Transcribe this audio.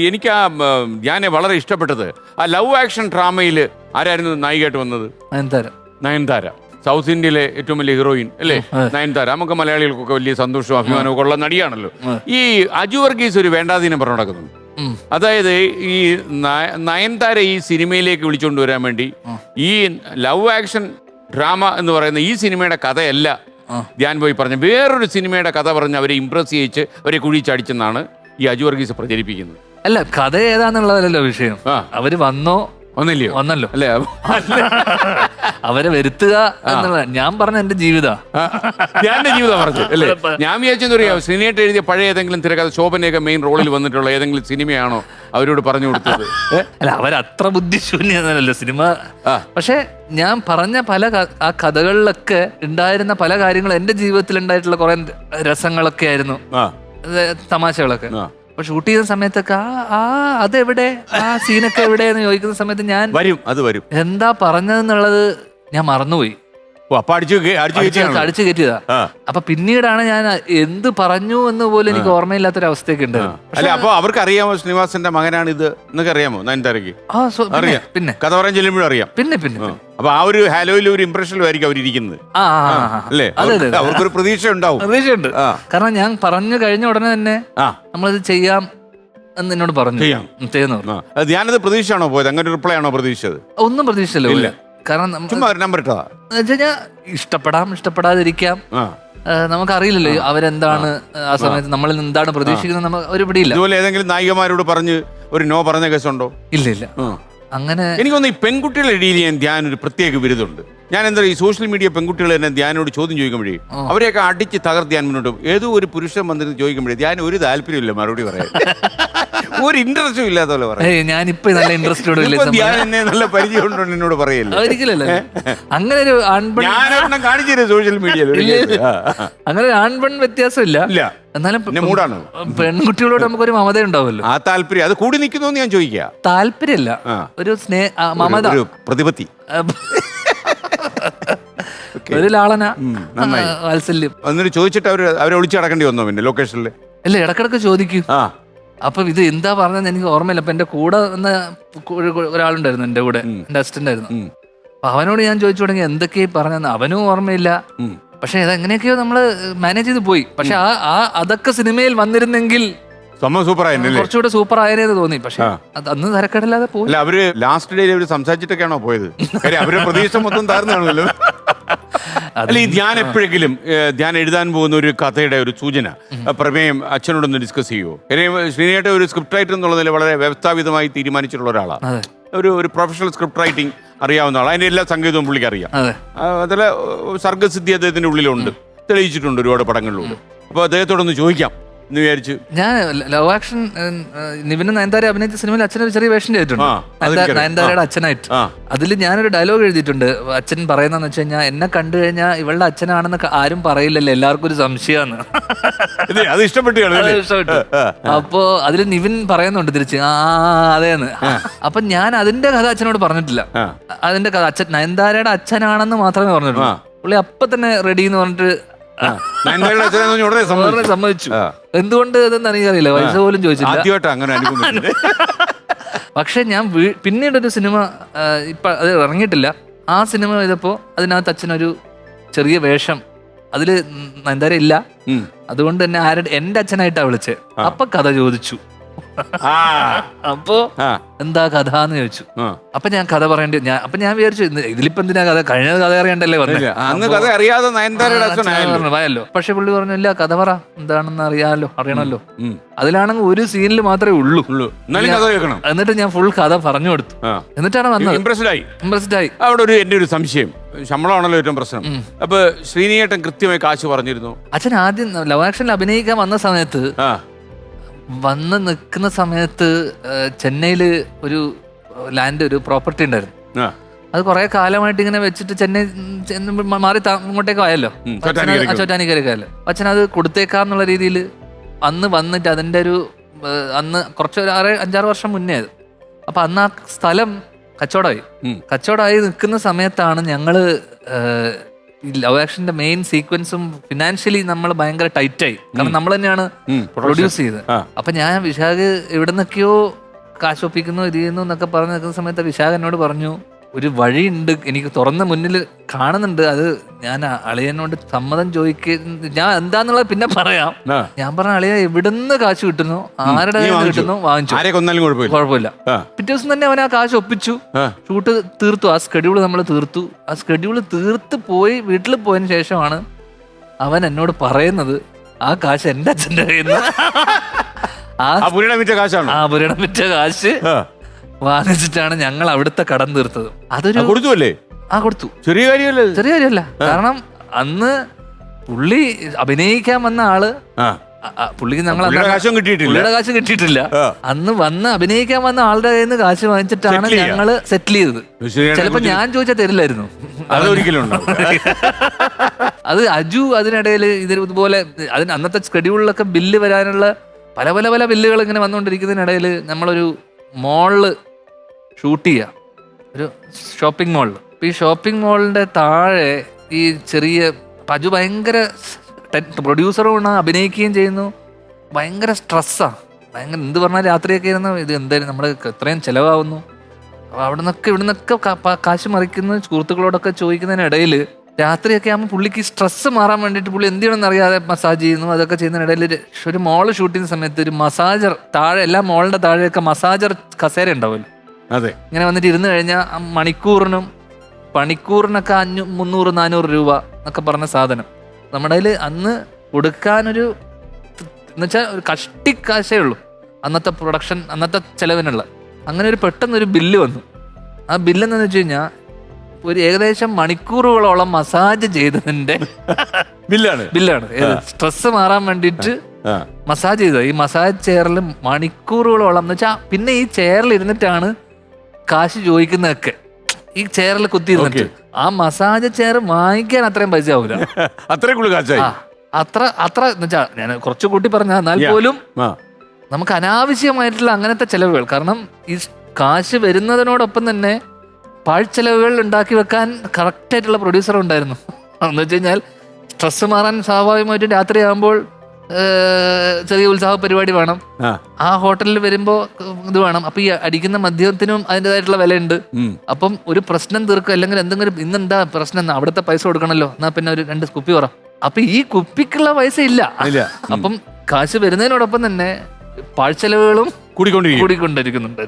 എനിക്ക് ആ ഞാൻ വളരെ ഇഷ്ടപ്പെട്ടത്. ആ ലവ് ആക്ഷൻ ഡ്രാമയിൽ ആരായിരുന്നു നായികയായിട്ട് വന്നത്? നയൻതാര. നയൻതാര. സൗത്ത് ഇന്ത്യയിലെ ഏറ്റവും വലിയ ഹീറോയിൻ അല്ലേ. നയൻതാര. നമുക്ക് മലയാളികൾക്കൊക്കെ വലിയ സന്തോഷവും അഭിമാനവും ഒക്കെ ഉള്ള നടിയാണല്ലോ. ഈ അജു വർഗീസ് ഒരു വേണ്ടാതീനം പറഞ്ഞു നടക്കുന്നുണ്ട് അതായത് ഈ നയ- നയൻതാര ഈ സിനിമയിലേക്ക് വിളിച്ചുകൊണ്ട് വരാൻ വേണ്ടി ഈ ലവ് ആക്ഷൻ ഡ്രാമ എന്ന് പറയുന്ന ഈ സിനിമയുടെ കഥയല്ല ധ്യാൻ പോയി പറഞ്ഞ. വേറൊരു സിനിമയുടെ കഥ പറഞ്ഞ് അവരെ ഇമ്പ്രസ് ചെയ്യിച്ച് അവരെ കുഴിച്ചടിച്ചെന്നാണ് ഈ അജു വർഗീസ് പ്രചരിപ്പിക്കുന്നത്. അല്ല കഥ ഏതാന്നുള്ളതല്ലോ വിഷയം. ആ. അവർ വന്നോ? ഒന്നില്ലയോ വന്നല്ലോ. അല്ലേ? അവരെ വരുത്തുക എന്നുള്ള ഞാൻ പറഞ്ഞ എന്റെ ജീവിത. ഞാൻ ജീവിതം പറഞ്ഞു അല്ലേ? ഞാൻ വിചാരിച്ചെന്ന് പറയാം സിനിമയായിട്ട് എഴുതിയ പഴയ ഏതെങ്കിലും തിരക്കഥ ശോഭനയൊക്കെ മെയിൻ റോളിൽ വന്നിട്ടുള്ള ഏതെങ്കിലും സിനിമയാണോ അവരോട് പറഞ്ഞു കൊടുത്തത്? ഏ? അല്ല അവരത്ര ബുദ്ധിശൂന്യല്ലോ സിനിമ. ആ. പക്ഷെ ഞാൻ പറഞ്ഞ പല ക- ആ കഥകളിലൊക്കെ ഉണ്ടായിരുന്ന പല കാര്യങ്ങളും എന്റെ ജീവിതത്തിൽ ഉണ്ടായിട്ടുള്ള കുറെ രസങ്ങളൊക്കെ ആയിരുന്നു. ആ. അത് തമാശകളൊക്കെ. ആ. അപ്പൊ ഷൂട്ട് ചെയ്യുന്ന സമയത്തൊക്കെ ആ ആ അതെവിടെ? ആ സീനൊക്കെ എവിടെ എന്ന് ചോദിക്കുന്ന സമയത്ത് ഞാൻ വരും അത് വരും. എന്താ പറഞ്ഞതെന്നുള്ളത് ഞാൻ മറന്നുപോയി. അടിച്ചു? കയറ്റിയതാ. അപ്പൊ പിന്നീടാണ് ഞാൻ എന്ത് പറഞ്ഞു എന്ന് പോലും എനിക്ക് ഓർമ്മയില്ലാത്തൊരു അവസ്ഥയൊക്കെ ഉണ്ട്. അല്ല അപ്പൊ അവർക്ക് അറിയാമോ ശ്രീനിവാസന്റെ മകനാണ് ഇത്? എന്നൊക്കെ അറിയാമോ സോ- പിന്നെ, പിന്നെ. കഥ പറയാൻ ചെല്ലുമ്പോഴും അറിയാം. പിന്നെ പിന്നെ. അപ്പൊ ആ ഒരു ഹാലോയിൽ ഒരു ഇംപ്രഷനിലും ആയിരിക്കും അവരിയ്ക്കുന്നത് ആ ആ, ആ, ആ. അല്ലേ? അതെ അതെ അവർക്ക് അവർക്കൊരു പ്രതീക്ഷ ഉണ്ടാവും പ്രതീക്ഷയുണ്ട്. ആ. കാരണം ഞാൻ പറഞ്ഞു കഴിഞ്ഞ ഉടനെ തന്നെ ആ. നമ്മളിത് ചെയ്യാം എന്ന് എന്നോട് പറഞ്ഞു. ചെയ്യാം. ഉം, ചെയ്യുന്നു പറഞ്ഞു. ആ. അത് ഞാനത് പ്രതീക്ഷയാണോ പോയത്? അങ്ങനെ റിപ്ലൈ ആണോ പ്രതീക്ഷിച്ചത് ഒന്നും പ്രതീക്ഷിച്ചല്ലോ ഇല്ല. കാരണം നമ്മ- ചുമ്മാ ഒരു നമ്പർ ഇട്ടതാ. എന്ന് വെച്ച് ഇഷ്ടപ്പെടാം ഇഷ്ടപ്പെടാതിരിക്കാം. ആ. ആ, നമുക്കറിയില്ലല്ലോ അവരെന്താണ് ആ. സമയത്ത് നമ്മളിൽ നിന്ന് എന്താണ് പ്രതീക്ഷിക്കുന്നത് നമുക്ക് ഒരു പിടിയില്ല ഇതുപോലെ ഏതെങ്കിലും നായികമാരോട് പറഞ്ഞ് ഒരു നോ പറഞ്ഞ കേസുണ്ടോ ഇല്ല ഇല്ല. അങ്ങനെ എനിക്കൊന്ന് ഈ പെൺകുട്ടികളെ ഇടയിൽ ഞാൻ ഒരു പ്രത്യേക ബിരുദമുണ്ട്. ഞാൻ എന്താ ഈ സോഷ്യൽ മീഡിയ പെൺകുട്ടികൾ തന്നെ ധ്യാനോട് ചോദ്യം ചോദിക്കുമ്പോഴേ അവരെയൊക്കെ അടിച്ച് തകർത്ത് ഞാൻ മുന്നോട്ട് ഏതോ ഒരു പുരുഷൻ വന്നിട്ട് ചോദിക്കുമ്പോഴേ ധ്യാൻ ഒരു താല്പര്യമില്ല മറുപടി പറയാം ഒരു ഇൻട്രസ്റ്റും ഇല്ലാത്ത പോലെ പറയാം. ഞാനിപ്പോ നല്ല ഇൻട്രസ്റ്റോട് ഇപ്പൊ ധ്യാൻ എന്നെ നല്ല പരിചയം ഉണ്ടോ എന്നോട് പറയല്ലേ? ഒരിക്കലല്ല അങ്ങനെ ഒരു ആൺപെൺ ഞാനൊരെണ്ണം കാണിച്ചു സോഷ്യൽ മീഡിയയിൽ. അങ്ങനെ ഒരു ആൺപെൺ വ്യത്യാസമില്ല. ഇല്ല. എന്നാലും എന്നെ മൂടാണ്. പെൺകുട്ടികളോട് നമുക്കൊരു മമത ഉണ്ടാവുമല്ലോ. ആ താല്പര്യം അത് കൂടി നിൽക്കുന്നു ഞാൻ ചോദിക്കുക താല്പര്യമല്ല. ഒരു സ്നേഹ മമത. പ്രതിപത്തി. ഒരു ലാളന. നന്നായി. വാത്സല്യം. എന്നിട്ട് ചോദിച്ചിട്ട് അവർ അവരെ ഒളിച്ചടക്കേണ്ടി വന്നോ പിന്നെ ലൊക്കേഷനിൽ അല്ല ഇടക്കിടക്ക് ചോദിക്കും. ആ. അപ്പൊ ഇത് എന്താ പറഞ്ഞതെന്ന് എനിക്ക് ഓർമ്മയില്ല. അപ്പൊ എന്റെ കൂടെ ഒരു- ഒരാളുണ്ടായിരുന്നു എന്റെ കൂടെ എന്റെ അസിസ്റ്റന്റ് ആയിരുന്നു. ഉം. അപ്പൊ അവനോട് ഞാൻ ചോദിച്ചു തുടങ്ങി എന്തൊക്കെയാ പറഞ്ഞെന്ന് അവനും ഓർമ്മയില്ല. ഉം. പക്ഷെ ഇതെങ്ങനെയൊക്കെയോ നമ്മൾ മാനേജ് ചെയ്ത് പോയി. പക്ഷെ ആ ആ അതൊക്കെ സിനിമയിൽ വന്നിരുന്നെങ്കിൽ സംഭവം ആയിരുന്നു കുറച്ചുകൂടെ സൂപ്പർ ആയതേന്ന് തോന്നി. പക്ഷെ അത് അന്ന് തരക്കേടില്ലാതെ പോയി. അല്ല അവർ ലാസ്റ്റ് ഡേയിൽ അവർ സംസാരിച്ചിട്ടൊക്കെയാണോ പോയത്? കാര്യം അവരുടെ പ്രതീക്ഷ മൊത്തം താഴ്ന്നാണല്ലോ അല്ല ഈ ധ്യാൻ എപ്പോഴെങ്കിലും ധ്യാൻ എഴുതാൻ പോകുന്ന ഒരു കഥയുടെ ഒരു സൂചന പ്രമേയം അച്ഛനോടൊന്ന് ഡിസ്കസ് ചെയ്യുമോ ശ്രീനേട്ട ഒരു സ്ക്രിപ്റ്റ് റൈറ്റർ എന്നുള്ളതിൽ വളരെ വ്യവസ്ഥാപിതമായി തീരുമാനിച്ചിട്ടുള്ള ഒരാളാണ് ഒരു ഒരു പ്രൊഫഷണൽ സ്ക്രിപ്റ്റ് റൈറ്റിംഗ് അറിയാവുന്ന ആളാണ് അതിന്റെ എല്ലാ സംഗീതവും പുള്ളിക്ക് അറിയാം. അതെ. ആ, അതിലെ സർഗസിദ്ധി അദ്ദേഹത്തിന്റെ ഉള്ളിലുണ്ട്. തെളിയിച്ചിട്ടുണ്ട് ഒരുപാട് പടങ്ങളിലൂടെ. അപ്പോൾ അദ്ദേഹത്തോടൊന്ന് ചോദിക്കാം. എന്ന് വിചാരിച്ച്. ഞാൻ ലവ് ആക്ഷൻ നിവിന് നയൻതാര അഭിനയിച്ച സിനിമയിൽ അച്ഛനൊരു ചെറിയ വേഷം ചെയ്തിട്ടുണ്ട്. നയൻതാരയുടെ അച്ഛനായിട്ട്. അതിൽ ഞാനൊരു ഡയലോഗ് എഴുതിയിട്ടുണ്ട്. അച്ഛൻ പറയുന്നതെന്ന് വെച്ച് കഴിഞ്ഞാൽ എന്നെ കണ്ടു കഴിഞ്ഞാൽ ഇവളുടെ അച്ഛനാണെന്ന് ആരും പറയില്ലല്ലോ? എല്ലാവർക്കും ഒരു സംശയമാണ്. അത് ഇഷ്ടപ്പെട്ടു അല്ലേ? ഇഷ്ടപ്പെട്ടു. അപ്പോ അതിൽ നിവിൻ പറയുന്നുണ്ട് തിരിച്ച് ആ അതേന്ന്. അപ്പൊ ഞാൻ അതിന്റെ കഥ അച്ഛനോട് പറഞ്ഞിട്ടില്ല. അതിന്റെ കഥ അച്ഛൻ നയൻതാരയുടെ അച്ഛനാണെന്ന് മാത്രമേ പറഞ്ഞിട്ടുള്ളൂ. പുള്ളി അപ്പൊ തന്നെ റെഡി എന്ന് പറഞ്ഞിട്ട് നയൻതാരയുടെ പറഞ്ഞ് ഉടനെ സമ്മതിച്ചു. ഉടനെ സമ്മതിച്ചു. ആ. എന്തുകൊണ്ട് അറിയില്ല എനിക്കറിയില്ല പൈസ പോലും ചോദിച്ചില്ല. ആദ്യമായിട്ടാ അങ്ങനെ അനുഭവം പക്ഷെ ഞാൻ വീ- പിന്നീട് ഒരു സിനിമ ആ, ഇപ്പൊ അത് ഇറങ്ങിയിട്ടില്ല. ആ സിനിമ ചെയ്തപ്പോ അതിനകത്ത് അച്ഛനൊരു ചെറിയ വേഷം. അതിൽ നന്ദാര ഇല്ല. ഉം. അതുകൊണ്ട് തന്നെ ആരുടെ എന്റെ അച്ഛനായിട്ടാ വിളിച്ചത് അപ്പൊ കഥ ചോദിച്ചു. അപ്പോ എന്താ കഥ എന്ന് ചോദിച്ചു. അപ്പൊ ഞാൻ കഥ പറയേണ്ടി ഞാൻ അപ്പൊ ഞാൻ വിചാരിച്ചു ഇതിലിപ്പോ എന്തിനാ കഥ? കഴിഞ്ഞ കഥ അറിയണ്ടല്ലേ വന്നേ. അന്ന് കഥ അറിയാതെ നയൻതാരയുടെ അച്ഛനായല്ലോ. ആയല്ലോ പക്ഷെ പുള്ളി പറഞ്ഞു ഇല്ല കഥ പറ. എന്താണെന്ന് അറിയാലോ അറിയണല്ലോ. അതിലാണെങ്കിൽ ഒരു സീനിൽ മാത്രമേ ഉള്ളൂ. എന്നിട്ട് ഞാൻ ഫുൾ കഥ പറഞ്ഞു കൊടുത്തു. എന്നിട്ടാണ് വന്നത്. ഇംപ്രസ്ഡ് ആയി. ഇംപ്രസ്ഡ് ആയി. അവിടെ ഒരു എന്റെ ഒരു സംശയം. ശമ്പളമാണല്ലോ ഏറ്റവും പ്രശ്നം. അപ്പൊ ശ്രീനിയേട്ടൻ കൃത്യമായി കാശ് പറഞ്ഞിരുന്നു. അച്ഛൻ ആദ്യം ലവ് ആക്ഷനിൽ അഭിനയിക്കാൻ വന്ന സമയത്ത് വന്ന് നിൽക്കുന്ന സമയത്ത് ചെന്നൈയിൽ ഒരു ലാൻഡ് ഒരു പ്രോപ്പർട്ടി ഉണ്ടായിരുന്നു. അത് കുറെ കാലമായിട്ട് ഇങ്ങനെ വെച്ചിട്ട് ചെന്നൈ മാറി ഇങ്ങോട്ടേക്ക് ആയല്ലോ. ചോറ്റാനിക്കരൊക്കെ ആയല്ലോ അച്ഛൻ അത് കൊടുത്തേക്കാന്നുള്ള രീതിയിൽ അന്ന് വന്നിട്ട് അതിന്റെ ഒരു അന്ന് കുറച്ച് ഒരു ആറ് അഞ്ചാറ് വർഷം മുന്നേ അത്. അപ്പൊ അന്ന് ആ സ്ഥലം കച്ചവടമായി. കച്ചവടമായി നിൽക്കുന്ന സമയത്താണ് ഞങ്ങൾ ഈ ലവ് ആക്ഷന്റെ മെയിൻ സീക്വൻസും ഫിനാൻഷ്യലി നമ്മൾ ഭയങ്കര ടൈറ്റായി കാരണം നമ്മൾ തന്നെയാണ് പ്രൊഡ്യൂസ് ചെയ്തത്. അപ്പൊ ഞാൻ വിശാഖ് എവിടെ നിന്നൊക്കെയോ കാശ് ഒപ്പിക്കുന്നു ഇത് ചെയ്യുന്നു എന്നൊക്കെ പറഞ്ഞു നിൽക്കുന്ന സമയത്ത് വിശാഖ് എന്നോട് പറഞ്ഞു ഒരു വഴിയുണ്ട്. എനിക്ക് തുറന്ന മുന്നിൽ കാണുന്നുണ്ട്. അത് ഞാൻ അളിയനോട് സമ്മതം ചോദിക്ക ഞാൻ എന്താന്നുള്ളത് പിന്നെ പറയാം. ഞാൻ പറഞ്ഞ അളിയ എവിടുന്ന് കാശ് കിട്ടുന്നു? ആരുടെ കിട്ടുന്നു? വാങ്ങിച്ചു. കുഴപ്പമില്ല. പിറ്റേ ദിവസം തന്നെ അവൻ ആ കാശ് ഒപ്പിച്ചു. ഷൂട്ട് തീർത്തു. ആ സ്കെഡ്യൂൾ നമ്മൾ തീർത്തു. ആ സ്കെഡ്യൂൾ തീർത്ത് പോയി വീട്ടിൽ പോയതിന് ശേഷമാണ് അവൻ എന്നോട് പറയുന്നത് ആ കാശ് എന്റെ അച്ഛന്റെ കയ്യിൽ നിന്ന്. ആ പുരണമിറ്റ പുരിയുടെ മിറ്റ കാശാണോ? ആ വിറ്റ കാശ്. ആ. വാങ്ങിച്ചിട്ടാണ് ഞങ്ങൾ അവിടുത്തെ കടം തീർത്തത്. അതൊരു കൊടുത്തു അല്ലേ ആ കൊടുത്തു. ചെറിയ കാര്യമല്ലേ ചെറിയ കാര്യമല്ല. കാരണം അന്ന് പുള്ളി അഭിനയിക്കാൻ വന്ന ആൾ പുള്ളിക്ക് ഞങ്ങൾ കാശും കിട്ടിയിട്ടില്ല. പുള്ളിയുടെ കാശ് കിട്ടിയിട്ടില്ല. അന്ന് വന്ന് അഭിനയിക്കാൻ വന്ന ആളുടെ കയ്യിൽ നിന്ന് കാശ് വാങ്ങിച്ചിട്ടാണ് ഞങ്ങൾ സെറ്റിൽ ചെയ്തത്. ചിലപ്പോ ഞാൻ ചോദിച്ചാൽ തരില്ലായിരുന്നു. അതൊരിക്കലും അത് അജു അതിനിടയിൽ ഇത് ഇതുപോലെ അതിന് അന്നത്തെ സ്കെഡ്യൂളിലൊക്കെ ബില്ല് വരാനുള്ള പല പല പല ബില്ലുകൾ ഇങ്ങനെ വന്നുകൊണ്ടിരിക്കുന്നതിനിടയിൽ നമ്മളൊരു മോളിൽ ഷൂട്ട് ചെയ്യുക ഒരു ഷോപ്പിംഗ് മോളിൽ ഈ ഷോപ്പിംഗ് മോളിന്റെ താഴെ ഈ ചെറിയ പജു ഭയങ്കര പ്രൊഡ്യൂസറുമാണ് അഭിനയിക്കുകയും ചെയ്യുന്നു. ഭയങ്കര സ്ട്രെസ്സാണ് ഭയങ്കര എന്ത് പറഞ്ഞാൽ രാത്രിയൊക്കെ ഇരുന്ന് ഇത് എന്തായാലും നമ്മൾ എത്രയും ചിലവാകുന്നു. അപ്പോൾ അവിടെ നിന്നൊക്കെ ഇവിടെ നിന്നൊക്കെ കാശ് മറിക്കുന്ന സുഹൃത്തുക്കളോടൊക്കെ ചോദിക്കുന്നതിനിടയിൽ രാത്രിയൊക്കെ ആകുമ്പോൾ പുള്ളിക്ക് സ്ട്രെസ്സ് മാറാൻ വേണ്ടിയിട്ട് പുള്ളി എന്ത് ചെയ്യണമെന്ന് അറിയാതെ മസാജ് ചെയ്യുന്നു. അതൊക്കെ ചെയ്യുന്നതിനിടയിൽ ഒരു മോൾ ഷൂട്ട് ചെയ്യുന്ന സമയത്ത് ഒരു മസാജർ താഴെ എല്ലാ മോളിന്റെ താഴെയൊക്കെ മസാജർ കസേര ഉണ്ടാവുമല്ലോ. അതെ. ഇങ്ങനെ വന്നിട്ട് ഇരുന്ന് കഴിഞ്ഞാൽ മണിക്കൂറിനും പണിക്കൂറിനൊക്കെ അഞ്ഞൂ മുന്നൂറ് നാനൂറ് രൂപ എന്നൊക്കെ പറഞ്ഞ സാധനം. നമ്മുടെ കയ്യിൽ അന്ന് കൊടുക്കാനൊരു എന്നുവെച്ചാൽ ഒരു കഷ്ടിക്കാശേ ഉള്ളൂ. അന്നത്തെ പ്രൊഡക്ഷൻ അന്നത്തെ ചെലവിനുള്ള. അങ്ങനെ ഒരു പെട്ടെന്നൊരു ബില്ല് വന്നു. ആ ബില്ലെന്നു വെച്ച് കഴിഞ്ഞാൽ ഒരു ഏകദേശം മണിക്കൂറുകളോളം മസാജ് ചെയ്തതിന്റെ ബില്ലാണ് ബില്ലാണ് സ്ട്രെസ് മാറാൻ വേണ്ടിയിട്ട് മസാജ് ചെയ്തത്. ഈ മസാജ് ചെയറിൽ മണിക്കൂറുകളോളം എന്ന് വെച്ചാൽ പിന്നെ ഈ ചെയറിൽ ഇരുന്നിട്ടാണ് കാശ് ചോദിക്കുന്നതൊക്കെ. ഈ ചെയറിൽ കുത്തി ആ മസാജ് ചെയർ വാങ്ങിക്കാൻ അത്രയും പൈസ ആവില്ല അത്രയും കൂടുതൽ കാശായി. അത്ര അത്ര എന്നുവെച്ചാ ഞാൻ കുറച്ച് കൂട്ടി പറഞ്ഞ എന്നാൽ പോലും നമുക്ക് അനാവശ്യമായിട്ടുള്ള അങ്ങനത്തെ ചെലവുകൾ കാരണം ഈ കാശ് വരുന്നതിനോടൊപ്പം തന്നെ പാഴ്ചെലവുകൾ ഉണ്ടാക്കി വെക്കാൻ കറക്റ്റ് ആയിട്ടുള്ള പ്രൊഡ്യൂസർ ഉണ്ടായിരുന്നു. എന്ന് വെച്ച് കഴിഞ്ഞാൽ സ്ട്രെസ് മാറാൻ സ്വാഭാവികമായിട്ടും രാത്രിയാകുമ്പോൾ ചെറിയ ഉത്സാഹ പരിപാടി വേണം. ആ. ഹോട്ടലിൽ വരുമ്പോ ഇത് വേണം. അപ്പൊ ഈ അടിക്കുന്ന മദ്യത്തിനും അതിന്റെതായിട്ടുള്ള വിലയുണ്ട്. അപ്പം ഒരു പ്രശ്നം തീർക്കുക അല്ലെങ്കിൽ എന്തെങ്കിലും ഇന്നെന്താ പ്രശ്നം എന്നാ അവിടുത്തെ പൈസ കൊടുക്കണല്ലോ. എന്നാ പിന്നെ ഒരു രണ്ട് കുപ്പി പറ. അപ്പൊ ഈ കുപ്പിക്കുള്ള പൈസ ഇല്ല. അപ്പം കാശ് വരുന്നതിനോടൊപ്പം തന്നെ പാഴ്ചെലവുകളും കൂടിക്കൊണ്ടിരിക്കും. കൂടിക്കൊണ്ടിരിക്കുന്നുണ്ട്.